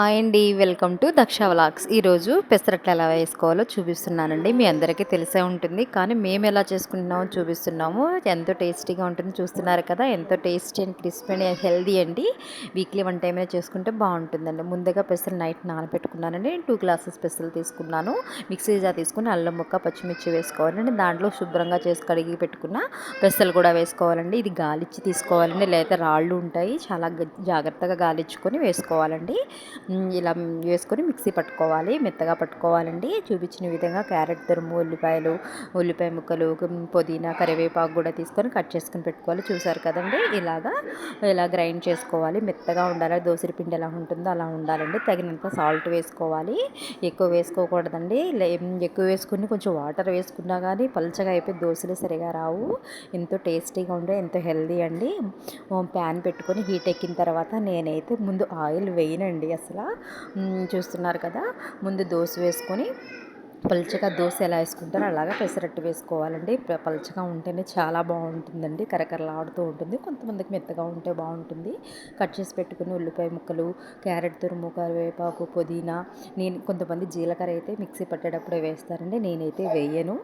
Hi అండి welcome to Daksha vlogs. ఈరోజు పెసరట్లు ఎలా వేసుకోవాలో చూపిస్తున్నానండి. మీ అందరికీ తెలిసే ఉంటుంది. కానీ మేము ఎలా చేసుకుంటున్నామో చూపిస్తున్నాము. ఎంతో టేస్టీగా ఉంటుంది. చూస్తున్నారు కదా ఎంతో tasty and crispy and healthy అండి. వీక్లీ వన్ టైం చేసుకుంటే బాగుంటుందండి. ముందుగా పెసలు నైట్ నానబెట్టుకున్నానండి. టూ గ్లాసెస్ పెసలు తీసుకున్నాను. మిక్సీ జార్ తీసుకుని అల్లం ముక్క పచ్చిమిర్చి వేసుకోవాలండి. దాంట్లో శుభ్రంగా చేసి కడిగి పెట్టుకున్న పెసలు కూడా వేసుకోవాలండి. ఇది గాలిచ్చి తీసుకోవాలండి. లేదా రాళ్ళు ఉంటాయి. చాలా జాగ్రత్తగా గాలిచ్చుకొని వేసుకోవాలండి. ఇలా వేసుకొని మిక్సీ పట్టుకోవాలి మెత్తగా పట్టుకోవాలండి. చూపించిన విధంగా క్యారెట్ తురుము ఉల్లిపాయలు ఉల్లిపాయ ముక్కలు పుదీనా కరివేపాకు కూడా తీసుకొని కట్ చేసుకుని పెట్టుకోవాలి. చూసారు కదండి? ఇలాగా ఇలా గ్రైండ్ చేసుకోవాలి. మెత్తగా ఉండాలి. దోసరి పిండి ఎలా ఉంటుందో అలా ఉండాలండి. తగినంత సాల్ట్ వేసుకోవాలి. ఎక్కువ వేసుకోకూడదండి. ఎక్కువ వేసుకుని కొంచెం వాటర్ వేసుకున్నా కానీ పలచగా అయిపోయి దోశలు సరిగా రావు. ఎంతో టేస్టీగా ఉండే ఎంతో హెల్దీ అండి. ప్యాన్ పెట్టుకొని హీట్ ఎక్కిన తర్వాత నేనైతే ముందు ఆయిల్ వేయనండి అసలు. చూస్తున్నారు కదా. ముందు దోశ వేసుకొని పలుచగా దోశ ఎలా వేసుకుంటారో అలాగా పెసరట్టు వేసుకోవాలండి. పలుచగా ఉంటేనే చాలా బాగుంటుందండి. కరకరలాడుతూ ఉంటుంది. కొంతమందికి మెత్తగా ఉంటే బాగుంటుంది. కట్ చేసి పెట్టుకుని ఉల్లిపాయ ముక్కలు క్యారెట్ తురుము కరివేపాకు పుదీనా నేను కొంతమంది జీలకర్ర అయితే మిక్సీ పట్టేటప్పుడే వేస్తారండి. నేనైతే వేయను.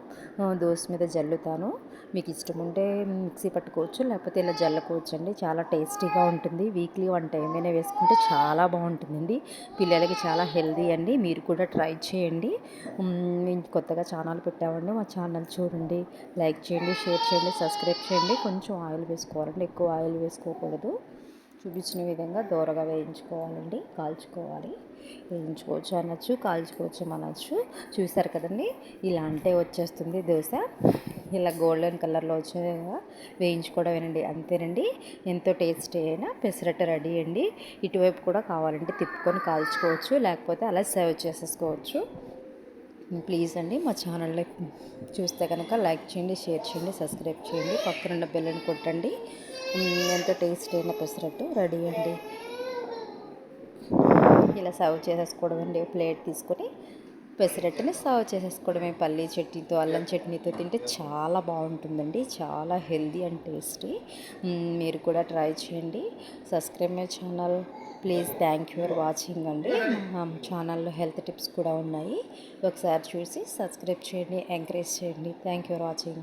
దోశ మీద జల్లుతాను. మీకు ఇష్టం ఉంటే మిక్సీ పట్టుకోవచ్చు లేకపోతే ఇలా జల్లుకోవచ్చు అండి చాలా టేస్టీగా ఉంటుంది. వీక్లీ వన్ టైం అయినా వేసుకుంటే చాలా బాగుంటుందండి. పిల్లలకి చాలా హెల్దీ అండి. మీరు కూడా ట్రై చేయండి. నేను కొత్తగా ఛానల్ పెట్టామండి. మా ఛానల్ చూడండి లైక్ చేయండి షేర్ చేయండి సబ్స్క్రైబ్ చేయండి. కొంచెం ఆయిల్ వేసుకోవాలండి. ఎక్కువ ఆయిల్ వేసుకోకూడదు. చూపించిన విధంగా దూరగా వేయించుకోవాలండి. కాల్చుకోవాలి. వేయించుకోవచ్చు అనొచ్చు కాల్చుకోవచ్చు అనొచ్చు. చూసారు కదండి ఇలా అంటే వచ్చేస్తుంది దోశ. ఇలా గోల్డెన్ కలర్లో వచ్చేగా వేయించుకోవడమేనండి. అంతేనండి. ఎంతో టేస్టీ అయినా పెసరట్టు రెడీ అండి. ఇటువైపు కూడా కావాలంటే తిప్పుకొని కాల్చుకోవచ్చు. లేకపోతే అలా సర్వ్ చేసేసుకోవచ్చు. ప్లీజ్ అండి మా ఛానల్ని చూస్తే కనుక లైక్ చేయండి షేర్ చేయండి సబ్స్క్రైబ్ చేయండి పక్కనున్న బెల్లని కొట్టండి. ఎంతో టేస్ట్ అయిన పెసరట్టు రెడీ అండి. ఇలా సర్వ్ చేసేసుకోవడం అండి ప్లేట్ తీసుకొని పెసరట్టుని సర్వ్ చేసేసుకోవడమే. పల్లీ చట్నీతో అల్లం చట్నీతో తింటే చాలా బాగుంటుందండి చాలా హెల్దీ అండ్ టేస్టీ. మీరు కూడా ట్రై చేయండి. Subscribe my channel. Please thank you for watching అండి. మా ఛానల్లో హెల్త్ టిప్స్ కూడా ఉన్నాయి. ఒకసారి చూసి సబ్స్క్రైబ్ చేయండి ఎంకరేజ్ చేయండి. Thank you for watching.